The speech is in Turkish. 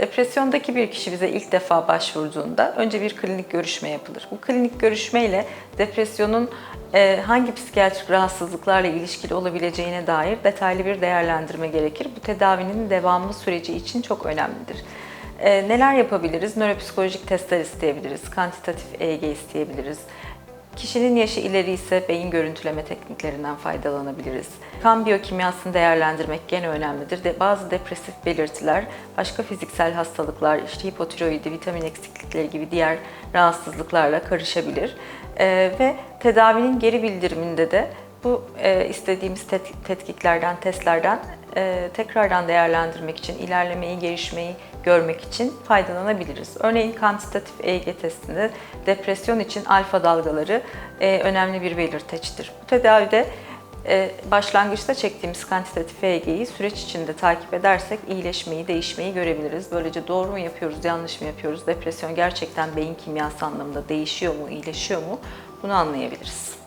Depresyondaki bir kişi bize ilk defa başvurduğunda önce bir klinik görüşme yapılır. Bu klinik görüşmeyle depresyonun e, hangi psikiyatrik rahatsızlıklarla ilişkili olabileceğine dair detaylı bir değerlendirme gerekir. Bu tedavinin devamı süreci için çok önemlidir. E, neler yapabiliriz? Nöropsikolojik testler isteyebiliriz, kantitatif EEG isteyebiliriz. Kişinin yaşı ileri ise beyin görüntüleme tekniklerinden faydalanabiliriz. Kan biyokimyasını değerlendirmek gene önemlidir. De bazı depresif belirtiler, başka fiziksel hastalıklar, işte hipotiroidi, vitamin eksiklikleri gibi diğer rahatsızlıklarla karışabilir. Ee, ve tedavinin geri bildiriminde de bu e, istediğimiz tet- tetkiklerden, testlerden e, tekrardan değerlendirmek için, ilerlemeyi, gelişmeyi görmek için faydalanabiliriz. Örneğin kantitatif EEG testinde depresyon için alfa dalgaları e, önemli bir belirteçtir. Bu tedavide e, başlangıçta çektiğimiz kantitatif EEG'yi süreç içinde takip edersek iyileşmeyi, değişmeyi görebiliriz. Böylece doğru mu yapıyoruz, yanlış mı yapıyoruz, depresyon gerçekten beyin kimyası anlamında değişiyor mu, iyileşiyor mu bunu anlayabiliriz.